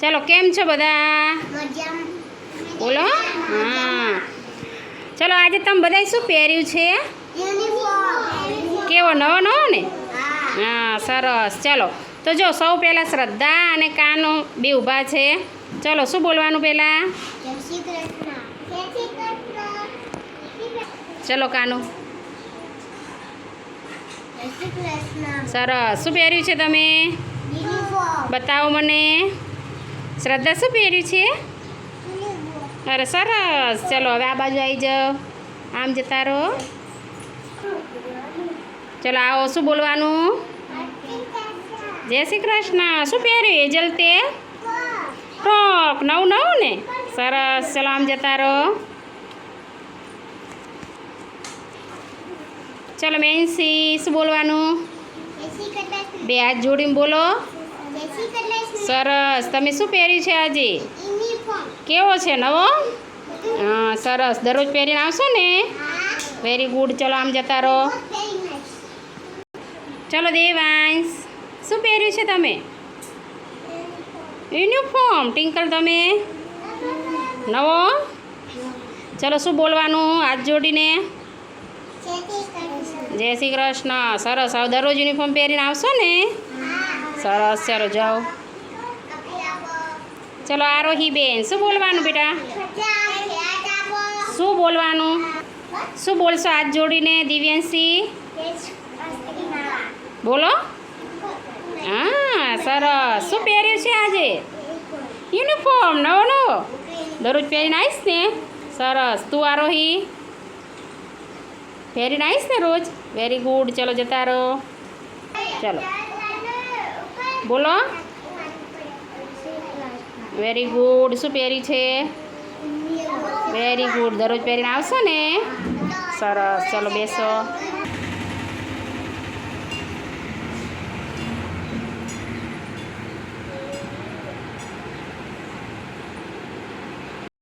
ચાલો કેમ છો બધા? બોલો હા. ચલો આજે તમે બધાએ શું પહેર્યું છે? કેવો નવો નવો ને? હા. સરસ. ચાલો તો જો સૌ પહેલાં શ્રદ્ધા અને કાનો બે ઊભા છે. ચલો શું બોલવાનું પહેલાં? ચલો કાનો. સરસ. શું પહેર્યું છે તમે? બતાવો મને. શ્રદ્ધા શું પહેર્યું છે? અરે સરસ. ચલો, હવે આ બાજુ આવી જાઓ. આમ જતા રહો. ચલો, આવો, શું બોલવાનું? જય શ્રી કૃષ્ણ. શું પહેર્યું એજલ તે? ટોપ નવું નવું ને? સરસ. ચલો, આમ જતા રહો. ચલો મેન્સી શું બોલવાનું? બે હાથ જોડીને બોલો. સરસ. તમે શું પહેર્યું છે આજે? કેવો છે નવો? હા. સરસ. દરરોજ પહેરીને આવશો ને? વેરી ગુડ ચલો આમ જતા રહો. નાઇસ ચલો દેવાંશ. શું પહેર્યું છે તમે? યુનિફોર્મ. ટિંકલ તમે? નવો? ચલો શું બોલવાનું? હાથ જોડીને. જય શ્રી કૃષ્ણ. સરસ. હવે દરરોજ યુનિફોર્મ પહેરીને આવશો ને? સરસ, ચાલો જાઓ. ચલો, આરોહી બેન, શું બોલવાનું બેટા? શું બોલવાનું? શું બોલશો હાથ જોડીને, દિવ્યાંશી? બોલો. હા, સરસ. શું પહેર્યું છે આજે? યુનિફોર્મ નવો નવો દરરોજ પહેરીને આવીશ ને? સરસ. તું આરોહી? પહેરીને આવીશ ને રોજ? વેરી ગુડ ચલો, જતા રહો. ચલો. બોલો. વેરી ગુડ શું પહેરી છે? વેરી ગુડ દરરોજ પહેરીને આવશો ને? સરસ. ચલો બેસો.